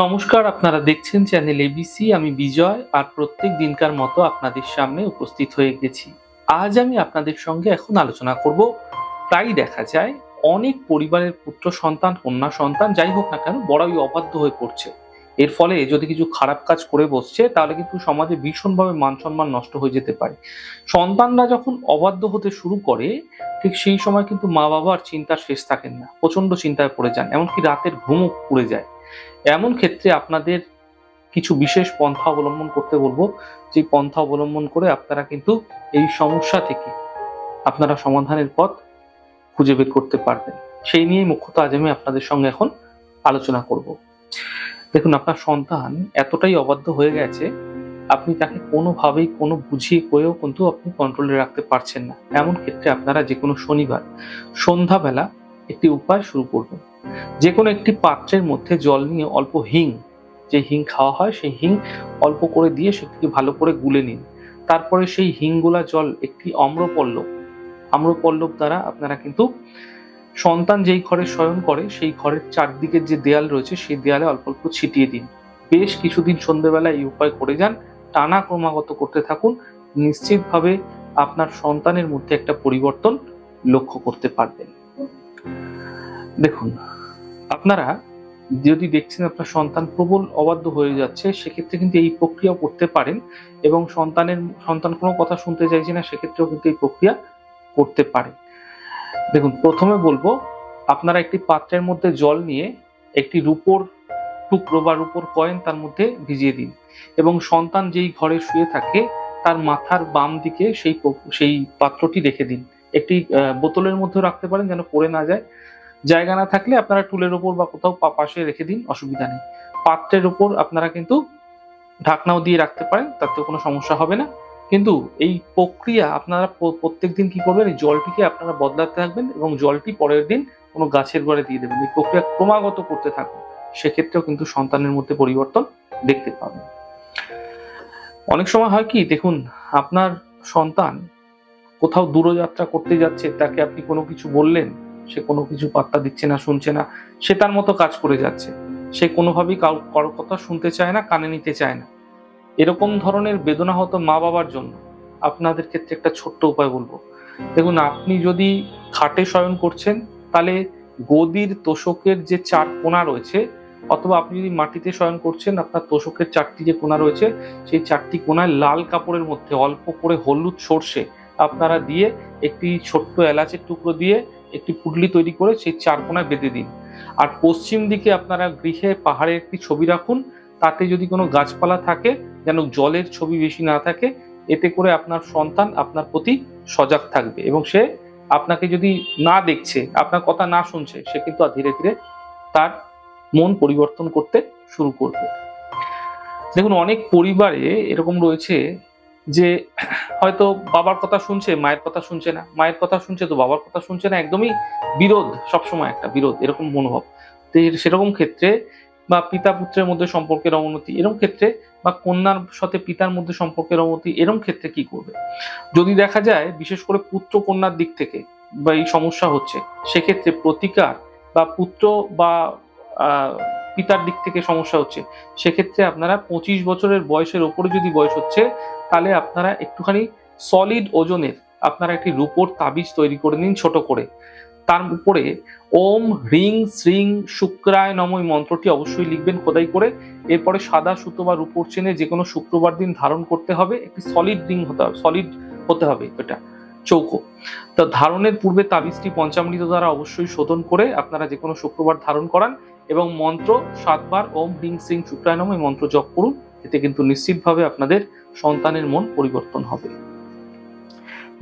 নমস্কার, আপনারা দেখছেন চ্যানেল এবিসি আমি বিজয়, আর প্রত্যেক দিনকার মতো আপনাদের সামনে উপস্থিত হয়ে গেছি। আজ আমি আপনাদের সঙ্গে এখন আলোচনা করব। প্রায় দেখা যায়, অনেক পরিবারের পুত্র সন্তান, কন্যা সন্তান, যাই হোক না কেন, বড়ই অবাধ্য হয়ে পড়ছে। এর ফলে যদি কিছু খারাপ কাজ করে বসছে, তাহলে কিন্তু সমাজে ভীষণভাবে মান সম্মান নষ্ট হয়ে যেতে পারে। সন্তানরা যখন অবাধ্য হতে শুরু করে, ঠিক সেই সময় কিন্তু মা বাবার চিন্তার শেষ থাকেন না প্রচণ্ড চিন্তায় পড়ে যান, এমনকি রাতের ঘুমও পুড়ে যায়। এমন ক্ষেত্রে আপনাদের কিছু বিশেষ পন্থা অবলম্বন করতে বলব। যে পন্থা অবলম্বন করে আপনারা কিন্তু এই সমস্যা থেকে আপনারা সমাধানের পথ খুঁজে বের করতে পারবেন। সেই নিয়েই মুখ্যত আজ আমি আপনাদের সঙ্গে এখন আলোচনা করব। দেখুন, আপনার সন্তান এতটাই অবাধ্য হয়ে গেছে, আপনি তাকে কোনোভাবেই কোনো বুঝিয়ে কয়েও কিন্তু আপনি কন্ট্রোলে রাখতে পারছেন না। এমন ক্ষেত্রে আপনারা যে কোনো শনিবার সন্ধ্যাবেলা একটি উপায় শুরু করবেন। যে কোনো একটি পাত্রের মধ্যে জল নিয়ে অল্প হিং, যে হিং খাওয়া হয় সেই হিং অল্প করে দিয়ে সেটিকে ভালো করে গুলে নিন। তারপরে সেই হিংগুলা জল একটি অম্রপল্লব আম্রপল্লব দ্বারা আপনারা কিন্তু সন্তান যেই ঘরে শয়ন করে সেই ঘরের চারদিকের যে দেয়াল রয়েছে সেই দেয়ালে অল্প অল্প ছিটিয়ে দিন। বেশ কিছুদিন সন্ধ্যেবেলা এই উপায় করে যান, টানা ক্রমাগত করতে থাকুন, নিশ্চিতভাবে আপনার সন্তানের মধ্যে একটা পরিবর্তন লক্ষ্য করতে পারবেন। দেখুন, আপনারা যদি দেখছেন আপনার সন্তান প্রবল অবাধ্য হয়ে যাচ্ছে, সেক্ষেত্রে কিন্তু এই প্রক্রিয়া করতে পারেন এবং সন্তানের, সন্তান কোনো কথা শুনতে চাইছে না, সেক্ষেত্রেও কিন্তু এই প্রক্রিয়া করতে পারেন। দেখুন, প্রথমে বলব, আপনারা একটি পাত্রের মধ্যে জল নিয়ে একটি রূপোর টুকরো বা রূপোর কয়েন তার মধ্যে ভিজিয়ে দিন এবং সন্তান যেই ঘরে শুয়ে থাকে, তার মাথার বাম দিকে সেই সেই পাত্রটি রেখে দিন। একটি বোতলের মধ্যে রাখতে পারেন যেন পড়ে না যায়। জায়গা না থাকলে আপনারা টুলের ওপর বা কোথাও পাশে রেখে দিন, অসুবিধা নেই। পাত্রের ওপর আপনারা কিন্তু ঢাকনাও দিয়ে রাখতে পারেন তাতে কোনো সমস্যা হবে না। কিন্তু এই প্রক্রিয়া আপনারা প্রত্যেক দিন কি করবেন, এই জলটিকে আপনারা বদলাতে থাকবেন এবং জলটি পরের দিন কোনো গাছের গড়ে দিয়ে দেবেন। এই প্রক্রিয়া ক্রমাগত করতে থাকুন, সেক্ষেত্রেও কিন্তু সন্তানের মধ্যে পরিবর্তন দেখতে পাবেন। অনেক সময় হয় কি, দেখুন, আপনার সন্তান কোথাও দূরযাত্রা করতে যাচ্ছে, তাকে আপনি কোনো কিছু বললেন সে কোনো কিছু পাত্তা দিচ্ছে না, শুনছে না, সে তার মতো কাজ করে যাচ্ছে। সে কোনোভাবেই কারও কথা শুনতে চায় না, কানে নিতে চায় না। এরকম ধরনের বেদনা হতো মা বাবার জন্য। আপনাদের ক্ষেত্রে একটা ছোট্ট উপায় বলব। দেখুন, আপনি যদি খাটে শয়ন করছেন, তাহলে গদির তোষকের যে চার কোনা রয়েছে, অথবা আপনি যদি মাটিতে শয়ন করছেন, আপনার তোষকের চারটি যে কোনা রয়েছে, সেই চারটি কোনায় লাল কাপড়ের মধ্যে অল্প করে হলুদ সর্ষে আপনারা দিয়ে একটি ছোট্ট এলাচের টুকরো দিয়ে একটি পুটলি তৈরি করে সেই চার কোণায় বেঁধে দিন। আর পশ্চিম দিকে আপনারা গৃহে পাহাড়ের একটি ছবি রাখুন, তাতে যদি কোনো গাছপালা থাকে, যেন জলের ছবি বেশি না থাকে, এতে করে আপনার সন্তান আপনার প্রতি সজাগ থাকবে এবং সে আপনাকে যদি না দেখছে, আপনার কথা না শুনছে, সে কিন্তু আর ধীরে ধীরে তার মন পরিবর্তন করতে শুরু করবে। দেখুন, অনেক পরিবারে এরকম রয়েছে যে হয়তো বাবার কথা শুনছে, মায়ের কথা শুনছে না। মায়ের কথা শুনছে তো বাবার কথা শুনছে না, একদমই বিরোধ, সবসময় একটা বিরোধ, এরকম মনোভাব। তো সেরকম ক্ষেত্রে বা পিতা পুত্রের মধ্যে সম্পর্কের অবনতি, এরকম ক্ষেত্রে বা কন্যার সাথে পিতার মধ্যে সম্পর্কের অবনতি, এরকম ক্ষেত্রে কি করবে? যদি দেখা যায়, বিশেষ করে পুত্র কন্যার দিক থেকে বা এই সমস্যা হচ্ছে, সেক্ষেত্রে প্রতিকার বা পুত্র বা পিতার দিক থেকে সমস্যা হচ্ছে। সেক্ষেত্রে আপনারা পঁচিশ বছরের বয়সের ওপরে যদি বয়স হচ্ছে, তাহলে আপনারা একটুখানি সলিড ওজনের আপনারা একটি রূপোর তাবিজ তৈরি করে নিন ছোট করে। তার উপরে ওম হ্রিং শ্রিং শুক্রায় নম এই মন্ত্রটি অবশ্যই লিখবেন খোদাই করে। এরপরে সাদা সুতো বা রূপোর চেনে যে কোনো শুক্রবার দিন ধারণ করতে হবে, একটি সলিড রিং হতে হবে সলিড হতে হবে এটা, চৌকো। তা ধারণের পূর্বে তাবিজটি পঞ্চামৃত দ্বারা অবশ্যই শোধন করে আপনারা যে কোনো শুক্রবার ধারণ করান। এবং মন্ত্র সাতবার ওম হ্রিং সিং শুক্রায় নম এই মন্ত্র জপ করুন, এতে কিন্তু নিশ্চিতভাবে আপনাদের সন্তানের মন পরিবর্তন হবে।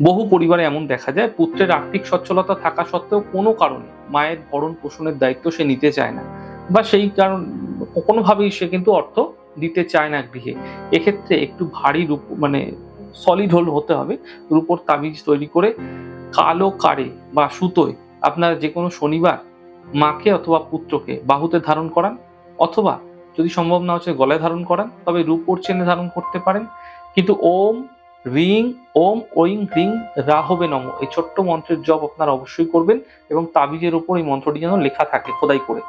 বহু পরিবারে এমন দেখা যায়, পুত্রের আর্থিক সচ্ছলতা থাকা সত্ত্বেও কোনো কারণে মায়ের ভরণ পোষণের দায়িত্ব সে নিতে চায় না বা সেই কারণ, কোনোভাবেই সে কিন্তু অর্থ দিতে চায় না গৃহে। এক্ষেত্রে একটু ভারী রূপ মানে সলিড হোল হতে হবে, রূপোর তাবিজ তৈরি করে কালো কারে বা সুতোয় আপনার যে কোনো শনিবার মাকে অথবা পুত্রকে বাহুতে ধারণ করান, অথবা যদি সম্ভব না হচ্ছে গলায় ধারণ করান, তবে রূপোর চেনে ধারণ করতে পারেন। কিন্তু ওম রিং, ওম ওইং রিং রাহবে নম, এই ছোট্ট মন্ত্রের জপ আপনারা অবশ্যই করবেন এবং তাবিজের উপর এই মন্ত্রটি যেন লেখা থাকে খোদাই করে।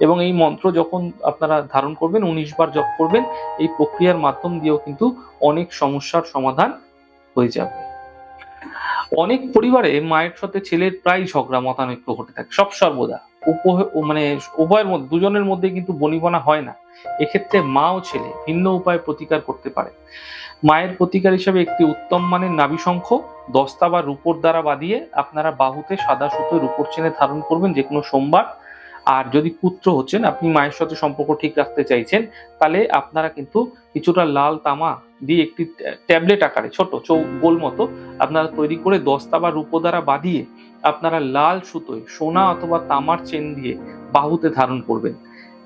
এবং এই মন্ত্র যখন আপনারা ধারণ করবেন, উনিশ বার জপ করবেন, এই প্রক্রিয়ার মাধ্যম দিয়েও কিন্তু অনেক সমস্যার সমাধান হয়ে যাবে। অনেক পরিবারে মায়ের সাথে ছেলের প্রায় ঝগড়া, মতানৈক্য ঘটে থাকে, সব সর্বদা। মানে উভয়ের মধ্যে, দুজনের মধ্যে কিন্তু বনিবনা হয় না। এক্ষেত্রে মা ও ছেলে ভিন্ন উপায়ে প্রতিকার করতে পারে। মায়ের প্রতিকার হিসেবে একটি উত্তম মানের নাভিশঙ্খ দস্তা বা রূপোর দ্বারা বাঁধিয়ে আপনারা বাহুতে সাদা সুতোর রূপোর চেনে ধারণ করবেন যে কোনো সোমবার। আর যদি পুত্র হচ্ছেন, আপনি মায়ের সাথে সম্পর্ক ঠিক রাখতে চাইছেন, তাহলে আপনারা কিন্তু কিছুটা লাল তামা দিয়ে একটি ট্যাবলেট আকারে, ছোট চৌ, গোল মতো আপনারা তৈরি করে দস্তা বা রূপো দ্বারা বাঁধিয়ে আপনারা লাল সুতোয় সোনা অথবা তামার চেন দিয়ে বাহুতে ধারণ করবেন।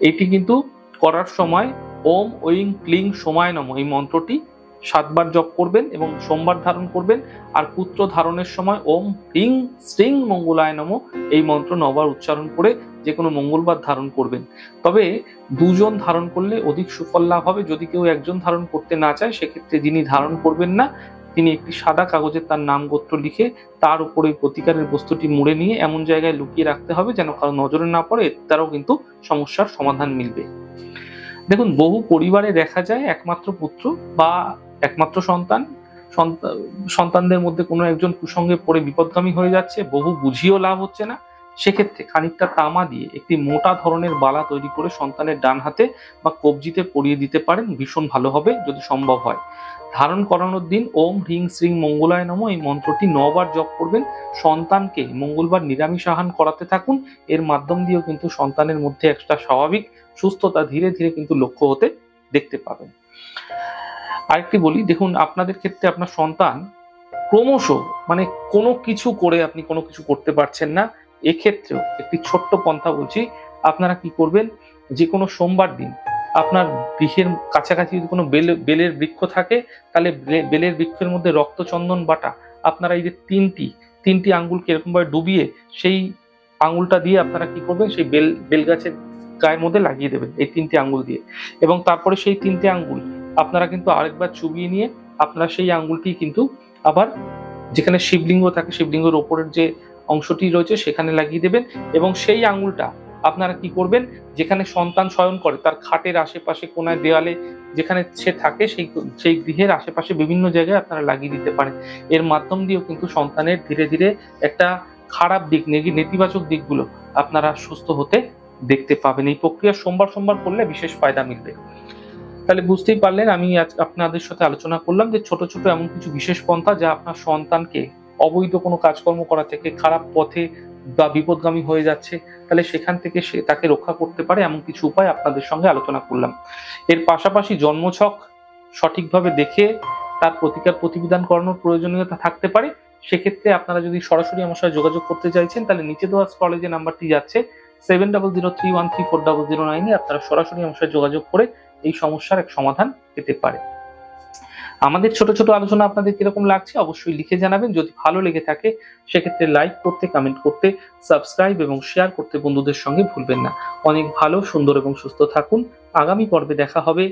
এটি কিন্তু করার সময় ওম ওইং ক্লিং সময় নম এই মন্ত্রটি সাতবার জপ করবেন এবং সোমবার ধারণ করবেন। আর পুত্র ধারণের সময় ওম হ্রিং শ্রিং মঙ্গলায় নম এই মন্ত্র নবার উচ্চারণ করে যে কোনো মঙ্গলবার ধারণ করবেন। তবে দুজন ধারণ করলে অধিক সুফল লাভ হবে। যদি কেউ একজন ধারণ করতে না চায়, সেক্ষেত্রে যিনি ধারণ করবেন না, তিনি একটি সাদা কাগজে তার নাম গোত্র লিখে তার উপরে প্রতিকারের বস্তুটি মুড়ে নিয়ে এমন জায়গায় লুকিয়ে রাখতে হবে যেন কারও নজরে না পড়ে, তারও কিন্তু সমস্যার সমাধান মিলবে। দেখুন, বহু পরিবারে দেখা যায় একমাত্র পুত্র বা একমাত্র সন্তান সন্তা- সন্তানদের মধ্যে কোনো একজন কুসঙ্গে পড়ে বিপদগামী হয়ে যাচ্ছে, বহু বুঝিয়েও লাভ হচ্ছে না। সেক্ষেত্রে খানিকটা তামা দিয়ে একটি মোটা ধরনের বালা তৈরি করে সন্তানের ডান হাতে বা কবজিতে পরিয়ে দিতে পারেন, ভীষণ ভালো হবে যদি সম্ভব হয়। ধারণ করানোর দিন ওম হ্রিং শ্রিং মঙ্গলায় নম এই মন্ত্রটি নবার জপ করবেন। সন্তানকে মঙ্গলবার নিরামিষ আহান করাতে থাকুন। এর মাধ্যম দিয়েও কিন্তু সন্তানের মধ্যে একটা স্বাভাবিক সুস্থতা ধীরে ধীরে কিন্তু লক্ষ্য হতে দেখতে পাবেন। আরেকটি বলি, দেখুন আপনাদের ক্ষেত্রে আপনার সন্তান ক্রমশ মানে কোনো কিছু করে আপনি কোনো কিছু করতে পারছেন না। এক্ষেত্রেও একটি ছোট্ট পন্থা বলছি, আপনারা কি করবেন? যে কোনো সোমবার দিন আপনার গৃহের কাছাকাছি যদি কোনো বেল, বেলের বৃক্ষ থাকে, তাহলে বেলের বৃক্ষের মধ্যে রক্তচন্দন বাটা আপনারা এই যে তিনটি তিনটি আঙ্গুলকে এরকমভাবে ডুবিয়ে সেই আঙুলটা দিয়ে আপনারা কি করবেন? সেই বেল বেল গাছের গায়ের মধ্যে লাগিয়ে দেবেন এই তিনটি আঙ্গুল দিয়ে। এবং তারপরে সেই তিনটি আঙ্গুল আপনারা কিন্তু আরেকবার চুবিয়ে নিয়ে আপনারা সেই আঙ্গুলটি কিন্তু আবার যেখানে শিবলিঙ্গ থাকে, শিবলিঙ্গের ওপরের যে অংশটি রয়েছে সেখানে লাগিয়ে দেবেন এবং সেই আঙুলটা আপনারা কি করবেন, যেখানে সন্তান শয়ন করে, তার খাটের আশেপাশে, কোনায় দেওয়ালে যেখানে সে থাকে, সেই সেই গৃহের আশেপাশে বিভিন্ন জায়গায় আপনারা লাগিয়ে দিতে পারেন। এর মাধ্যম দিয়েও কিন্তু সন্তানের ধীরে ধীরে একটা খারাপ দিক নেতিবাচক দিকগুলো আপনারা সুস্থ হতে দেখতে পাবেন। এই প্রক্রিয়া সোমবার সোমবার করলে বিশেষ ফায়দা মিলবে। তাহলে বুঝতেই পারলেন, আমি আজ আপনাদের সাথে আলোচনা করলাম যে ছোট ছোট এমন কিছু বিশেষ পন্থা যা আপনার সন্তানকে অবৈধ কোনো কাজকর্ম করা থেকে খারাপ পথে বা বিপদগামী হয়ে যাচ্ছে, তাহলে সেখান থেকে সে তাকে রক্ষা করতে পারে এমন কিছু উপায় আপনাদের সঙ্গে আলোচনা করলাম। এর পাশাপাশি জন্মছক সঠিকভাবে দেখে তার প্রতিকার প্রতিবিধান করানোর প্রয়োজনীয়তা থাকতে পারে। সেক্ষেত্রে আপনারা যদি সরাসরি আমার সাথে যোগাযোগ করতে চাইছেন, তাহলে নিচে দেওয়া স্ক্রলে যে নাম্বারটি যাচ্ছে seven double zero three one three four double zero নাইনে আপনারা সরাসরি আমার সাথে যোগাযোগ করে এই সমস্যার এক সমাধান পেতে পারে আমাদের ছোট ছোট আলোচনা আপনাদের কীরকম লাগছে অবশ্যই লিখে জানাবেন। যদি ভালো লেগে থাকে, সেক্ষেত্রে লাইক করতে কমেন্ট করতে সাবস্ক্রাইব এবং শেয়ার করতে বন্ধুদের সঙ্গে ভুলবেন না। অনেক ভালো, সুন্দর এবং সুস্থ থাকুন। আগামী পর্বে দেখা হবে।